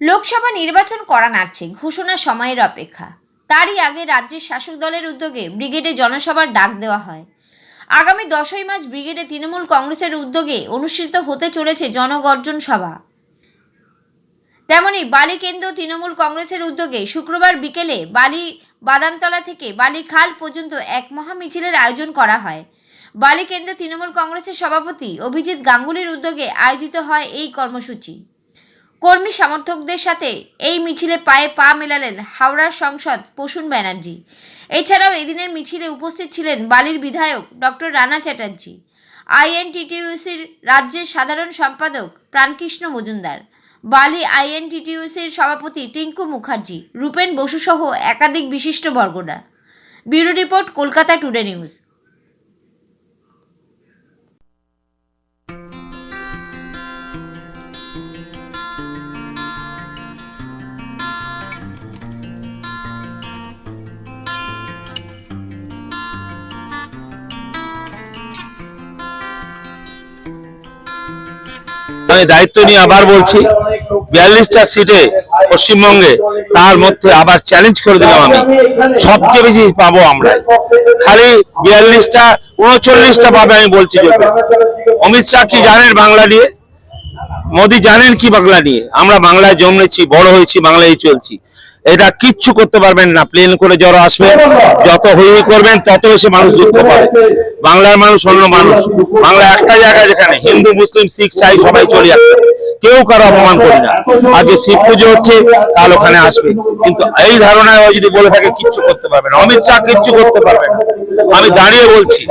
লোকসভা নির্বাচন করা নাড়ছে ঘোষণা সময়ের অপেক্ষা। তারই আগে রাজ্যের শাসক দলের উদ্যোগে ব্রিগেডে জনসভার ডাক দেওয়া হয়। আগামী দশই মার্চ ব্রিগেডে তৃণমূল কংগ্রেসের উদ্যোগে অনুষ্ঠিত হতে চলেছে জনগর্জন সভা। তেমনি বালি কেন্দ্র তৃণমূল কংগ্রেসের উদ্যোগে শুক্রবার বিকেলে বালি বাদামতলা থেকে বালি খাল পর্যন্ত এক মহা মিছিলের আয়োজন করা হয়। বালি কেন্দ্র তৃণমূল কংগ্রেসের সভাপতি অভিজিৎ গাঙ্গুলির উদ্যোগে আয়োজিত হয় এই কর্মসূচি। কর্মী সমর্থকদের সাথে এই মিছিলে পায়ে পা মেলালেন হাওড়ার সংসদ পশুন ব্যানার্জি। এছাড়াও এদিনের মিছিলে উপস্থিত ছিলেন বালির বিধায়ক ডক্টর রানা চ্যাটার্জি, আইএনটিটিউসির রাজ্যের সাধারণ সম্পাদক প্রাণকৃষ্ণ মজুমদার, বালি আইএনটিটিউসির সভাপতি টিঙ্কু মুখার্জি, রূপেন বসুসহ একাধিক বিশিষ্ট বর্গরা। Bureau report Kolkata today news. আমি দায়িত্ব নিয়ে আবার বলছি, বিয়াল্লিশটা সিটে পশ্চিমবঙ্গে তার মধ্যে আবার চ্যালেঞ্জ করে দিলাম আমি। সবচেয়ে বেশি পাবো আমরা। খালি বিয়াল্লিশটা, উনচল্লিশটা পাবে আমি বলছি অমিত শাহ কি জানেন বাংলা নিয়ে? মোদি জানেন কি বাংলা নিয়ে? আমরা বাংলায় জন্মেছি, বড় হয়েছি, বাংলায় চলছি। এটা কিচ্ছু করতে পারবেন না। প্লেন করে জ্বর আসবে, যত হই করবেন, তত বেশি মানুষ দুঃখ পাবে। বাংলার মানুষ অন্য মানুষ। বাংলা একটা জায়গা যেখানে হিন্দু, মুসলিম, শিখ, সাই সবাই চলে যাচ্ছে কেউ কারও অপমান করি না। আজকে শিব পুজো হচ্ছে, কাল ওখানে আসবে। কিন্তু এই ধারণায় যদি বলে থাকে, কিচ্ছু করতে পারবে না। অমিত শাহ কিচ্ছু করতে পারবে না। আমি দাঁড়িয়ে বলছি,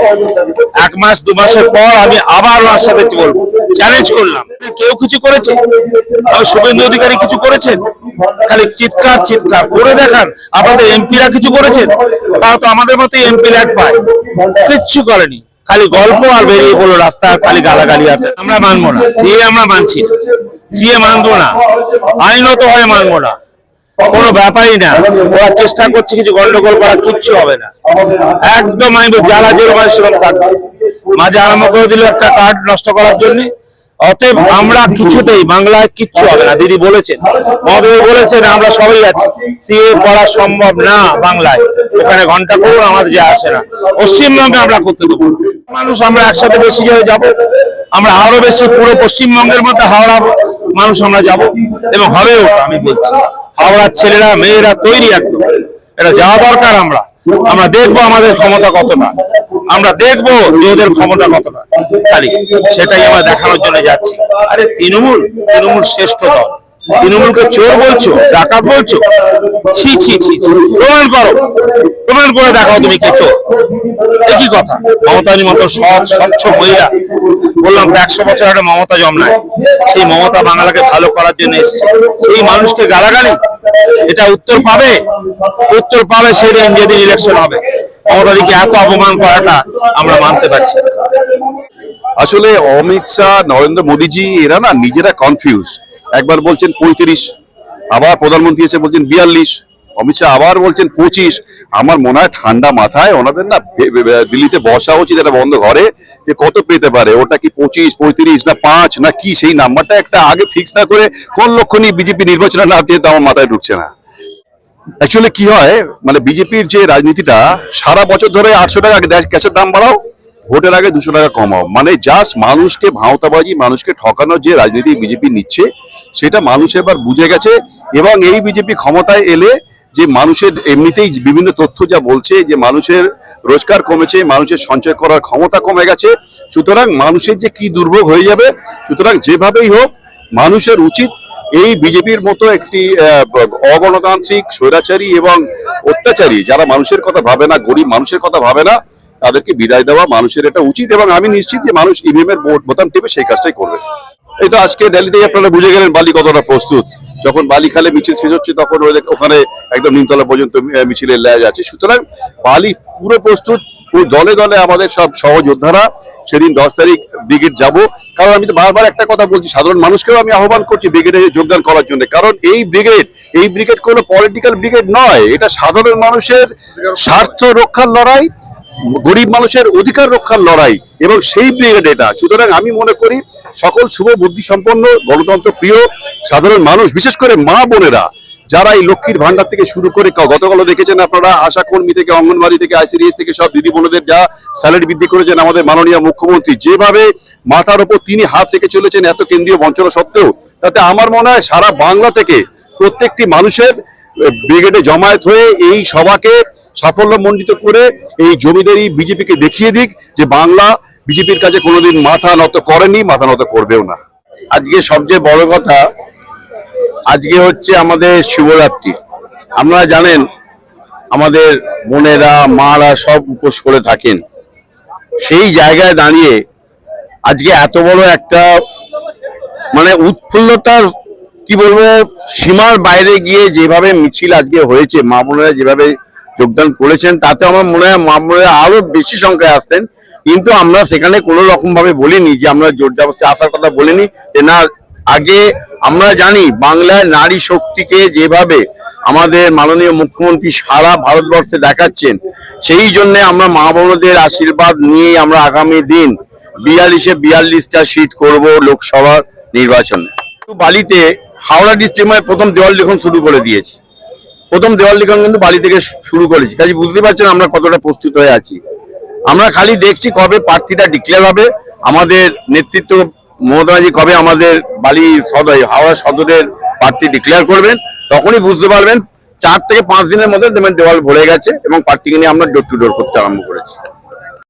এক মাস, দু মাসের পর আমি আবার ওনার সাথে বলব? চ্যালেঞ্জ করলাম। কেউ কিছু করেছে আমি শুভেন্দু অধিকারী কিছু করেছেন? খালি চিৎকার চিৎকার করে দেখান। আপনাদের এমপিরা কিছু করেছেন? তাও তো আমাদের মতোই এমপি ল্যাট পায়। কিচ্ছু করেনি। খালি গল্প আর বেরিয়ে পড়ল রাস্তা খালি গালাগালি আছে আমরা মানবো না। সিএ আমরা মানছি না। সিএ মানবো না। আইনত হয় মানবো না। কোনো ব্যাপারই না। ওরা চেষ্টা করছে কিছু গন্ডগোল করা কিচ্ছু হবে না। একদম আমি যারা যেরকম সেরকম থাকবে। মাঝে আরম্ভ করে দিল একটা কার্ড নষ্ট করার জন্য। অতএব আমরা কিছুতেই, বাংলায় কিচ্ছু হবে না। দিদি বলেছেন, মহাদেব বলেছেন, আমরা সবাই আছি। সিএ করা সম্ভব না বাংলায়। ওখানে ঘণ্টা করুন, আমাদের যে আসে না। পশ্চিমবঙ্গে আমরা করতে দেবো। মানুষ আমরা একসাথে বেশি জায়গায় যাব। আমরা আরও বেশি পুরো পশ্চিমবঙ্গের মধ্যে হাওড়া মানুষ আমরা যাব। এবং হবেও আমি বলছি। হাওড়ার ছেলেরা, মেয়েরা তৈরি একদম। এটা যাওয়া দরকার আমরা। আমরা দেখব আমাদের ক্ষমতা কতটা। আমরা দেখব যে ওদের ক্ষমতা কতটা। খালি সেটাই আমরা দেখানোর জন্য যাচ্ছি। আরে তৃণমূল তৃণমূল শ্রেষ্ঠ দল। তৃণমূলকে চোর বলছো, ডাকাত বলছো? ছি ছি ছি। প্রমাণ করো, প্রমাণ করে দেখাও তুমি কে চোর। একই কথা মমতার মতো সৎ, স্বচ্ছ মহিলা। বললাম তো একশো বছর একটা মমতা জন্মায় সেই মমতা বাংলাকে ভালো করার জন্য এসেছে। সেই মানুষকে গালাগালি, এটা উত্তর পাবে? উত্তর পাবে সেদিন যেদিন ইলেকশন হবে। মমতাদিকে এত অপমান করাটা আমরা মানতে পারছি। আসলে অমিত শাহ, নরেন্দ্র মোদীজি, এরা না নিজেরা কনফিউজ একবার বলছেন পঁয়ত্রিশ, আবার প্রধানমন্ত্রী এসে বলছেন বিয়াল্লিশ, অমিত শাহ আবার বলছেন পঁচিশ। আমার মনে হয় ঠান্ডা মাথায় ওনাদের না দিল্লিতে বসা উচিত একটা বন্ধ ঘরে যে কত পেতে পারে। ওটা কি পঁচিশ, পঁয়ত্রিশ না পাঁচ না কি? সেই নাম্বারটা একটা আগে ফিক্স না করে কোন লক্ষ্য নিয়ে বিজেপি নির্বাচনে না দিয়ে তো আমার মাথায় ঢুকছে না। অ্যাকচুয়ালি কি হয় মানে বিজেপির যে রাজনীতিটা, সারা বছর ধরে আটশো টাকা গ্যাসের দাম বাড়াও ভোটের আগে দুশো টাকা কমাও। মানে জাস্ট মানুষকে, ভাঁওতাবাজি মানুষকে ঠকানোর যে রাজনীতি বিজেপি নিচ্ছে, সেটা মানুষ এবার বুঝে গেছে এবং এই বিজেপি ক্ষমতায় এলে যে মানুষের এমনিতেই বিভিন্ন তথ্য যা বলছে যে মানুষের রোজগার কমেছে, মানুষের সঞ্চয় করার ক্ষমতা কমে গেছে, সুতরাং মানুষের যে কি দুর্ভোগ হয়ে যাবে, সুতরাং যেভাবেই হোক মানুষের উচিত এই বিজেপির মতো একটি অগণতান্ত্রিক, স্বৈরাচারী এবং অত্যাচারী, যারা মানুষের কথা ভাবে না, গরিব মানুষের কথা ভাবে না তাদেরকে বিদায় দেওয়া মানুষের এটা উচিত এবং আমি নিশ্চিত যে মানুষ ইভিএম এর ভোট বোতাম টিপে সেই কাজটাই করবে। এই তো আজকে দিল্লিতেই আপনারা বুঝে গেলেন বালি কতটা প্রস্তুত। যখন বালি খালে মিছিল শেষ হচ্ছে, তখন ওখানে একদম নিমতলা পর্যন্ত মিছিলের ল্যাজ আছে। সুতরাং বালি পুরো প্রস্তুত দলে দলে আমাদের সব সহযোদ্ধারা সেদিন দশ তারিখ ব্রিগেড যাব। কারণ আমি তো বারবার একটা কথা বলছি, সাধারণ মানুষকেও আমি আহ্বান করছি ব্রিগেডে যোগদান করার জন্য। কারণ এই ব্রিগেড এই ব্রিগেড কোনো পলিটিক্যাল ব্রিগেড নয়। এটা সাধারণ মানুষের স্বার্থ রক্ষার লড়াই গরিব মানুষের অধিকার রক্ষার লড়াই এবং সেই ব্রিগেড এটা। সুতরাং আমি মনে করি সকল শুভ বুদ্ধি সম্পন্ন, গণতন্ত্র প্রিয়, সাধারণ মানুষ, বিশেষ করে মা বোনেরা, যারা এই লক্ষ্মীর ভান্ডার থেকে শুরু করে গতকালও দেখেছেন আপনারা, আশা কর্মী থেকে অঙ্গনবাড়ি থেকে আইসিডিএস থেকে, সব দিদি বোনদের যা স্যালারি বৃদ্ধি করেছেন আমাদের মাননীয় মুখ্যমন্ত্রী, যেভাবে মাথার উপর তিনি হাত রেখে চলেছেন এত কেন্দ্রীয় বঞ্চনা সত্ত্বেও, তাতে আমার মনে হয় সারা বাংলা থেকে প্রত্যেকটি মানুষের ব্রিগেডে জমায়েত হয়ে এই সভাকে সাফল্যমণ্ডিত করে এই জমিদারি বিজেপিকে দেখিয়ে দিক যে বাংলা বিজেপির কাছে কোনোদিন মাথা নত করেনি, মাথা নত করবেও না। আজকে সবচেয়ে বড় কথা, আজকে হচ্ছে আমাদের শিবরাত্রি। আপনারা জানেন, আমাদের বোনেরা, মারা সব উপোস করে থাকেন। সেই জায়গায় দাঁড়িয়ে আজকে এত বড় একটা মানে উৎফুল্লতার কি বলব, সীমার বাইরে গিয়ে যেভাবে মিছিল আজকে হয়েছে, মা যেভাবে যোগদান করেছেন, তাতে আমার মনে হয় মা আরও বেশি সংখ্যায় আসতেন কিন্তু আমরা সেখানে কোনো রকম ভাবে বলিনি যে আমরা জোর জবরদস্তি আসার কথা বলিনি যে না, আগে আমরা জানি বাংলায় নারী শক্তিকে যেভাবে আমাদের মাননীয় মুখ্যমন্ত্রী সারা ভারতবর্ষে দেখাচ্ছেন, সেই জন্য আমরা মা বোনদের আশীর্বাদ নিয়ে আমরা আগামী দিন বিয়াল্লিশে বিয়াল্লিশটা সিট করব লোকসভার নির্বাচনে। বালিতে হাওড়া ডিস্ট্রিক্ট প্রথম দেওয়াল লিখন শুরু করে দিয়েছি। প্রথম দেওয়াল লিখন কিন্তু বালি থেকে শুরু করেছি। কাজে বুঝতে পারছেন আমরা কতটা প্রস্তুত হয়ে আছি। আমরা খালি দেখছি কবে প্রার্থীটা ডিক্লেয়ার হবে। আমাদের নেতৃত্ব মমতা ব্যানার্জি কবে আমাদের বালি সদর হাওড়া সদরের প্রার্থী ডিক্লেয়ার করবেন, তখনই বুঝতে পারবেন। চার থেকে পাঁচ দিনের মধ্যে দেখবেন দেওয়াল ভরে গেছে এবং প্রার্থীকে নিয়ে আমরা ডোর টু ডোর করতে আরম্ভ করেছি।